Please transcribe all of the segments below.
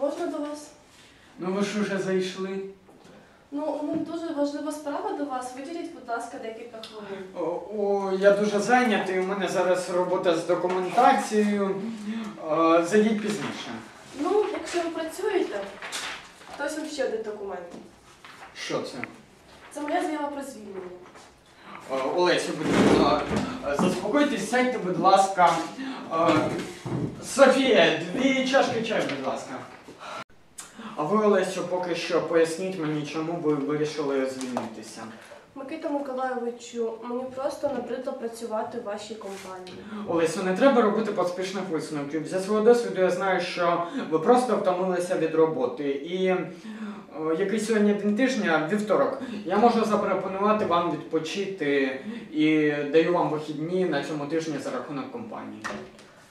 Можна до вас? Ну ви ж уже зайшли. Ну, у мене дуже важлива справа до вас. Виділіть, будь ласка, декілька хвилин. О, о, я дуже зайнятий, у мене зараз робота з документацією. Е, Зайдіть пізніше. Ну, якщо ви працюєте, то ось вам ще один документ. Що це? Це моя заява про звільнення. Е, Олесю, будь ласка, е, заспокойтесь, сядьте, будь ласка. Е, Софія, дві чашки чаю, будь ласка. Ви, Олесю, поки що поясніть мені, чому ви вирішили звільнитися. Микита Миколайовичу, мені просто набридло працювати в вашій компанії. Олесю, не треба робити поспішних висновків. Зі свого досвіду я знаю, що ви просто втомилися від роботи. І е, який сьогодні день тижня, вівторок, я можу запропонувати вам відпочити і даю вам вихідні на цьому тижні за рахунок компанії.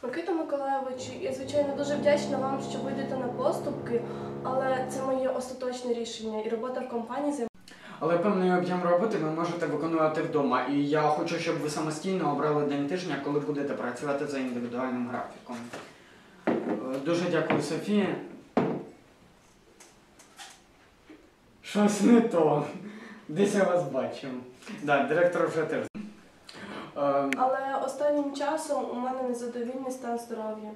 Микита Миколайовичу, я звичайно дуже вдячна вам, що ви йдете на поступки, але це моє остаточне рішення, і робота в компанії займає. Але певний об'єм роботи ви можете виконувати вдома. І я хочу, щоб ви самостійно обрали день тижня, коли будете працювати за індивідуальним графіком. Е, Дуже дякую, Софія. Щось не то. Десь я вас бачив. Да, директор вже теж. Е, Але останнім часом у мене незадовільний стан здоров'я.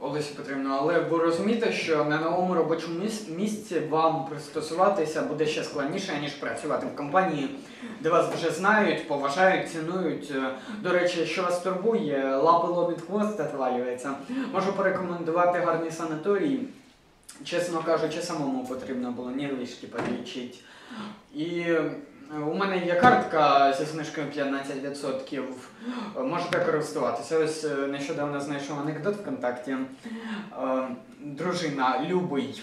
Олесі Петрівно, але ви розумієте, що на новому робочому місці вам пристосуватися буде ще складніше, ніж працювати в компанії, де вас вже знають, поважають, цінують. Е, До речі, що вас турбує, лапи ломить хвост отвалюється. Можу порекомендувати гарний санаторій. Чесно кажучи, самому потрібно було нервішки підлічити. І е, у мене є картка зі знижкою 15%. Е, Можете користуватися. Ось е, нещодавно знайшов анекдот ВКонтакті. Е, Дружина, любий.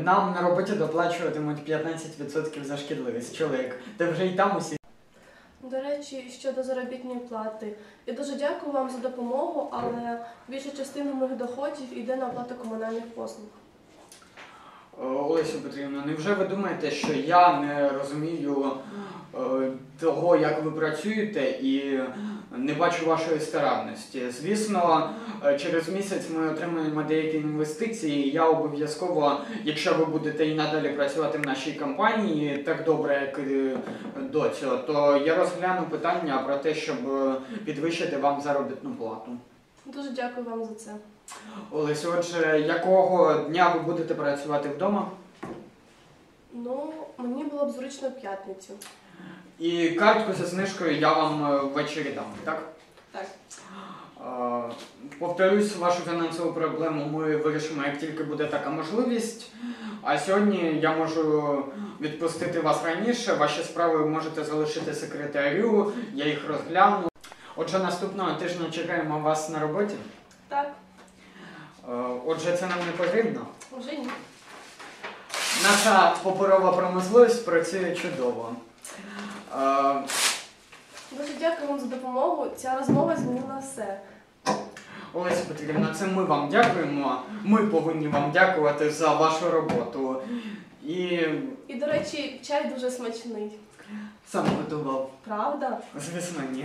Нам на роботі доплачуватимуть 15% за шкідливість. Чоловік, ти вже й там усі. Речі, щодо заробітної плати, я дуже дякую вам за допомогу, але більша частина моїх доходів йде на оплату комунальних послуг. Е, Олесю Петрівна, невже ви думаєте, що я не розумію е, того, як ви працюєте, і не бачу вашої старанності? Звісно, е, через місяць ми отримаємо деякі інвестиції. і Я обов'язково, якщо ви будете і надалі працювати в нашій компанії так добре, як до цього, то я розгляну питання про те, щоб підвищити вам заробітну плату. Дуже дякую вам за це. Олесю, отже, якого дня ви будете працювати вдома? Ну, мені було б зручно в п'ятницю. І картку зі знижкою я вам е, ввечері дам, так? Так. Е, Повторюсь, вашу фінансову проблему ми вирішимо, як тільки буде така можливість. А сьогодні я можу відпустити вас раніше. Ваші справи можете залишити секретарю, я їх розгляну. Отже, наступного тижня чекаємо вас на роботі. Так, Е, Отже, це нам не потрібно. вже ні. Наша паперова промисловість працює чудово. Е, Дуже дякую вам за допомогу. Ця розмова змінила все. Олеся Петрівна, це ми вам дякуємо. Ми повинні вам дякувати за вашу роботу. І І, до речі, чай дуже смачний. сам готував. Правда? Звісно, ні.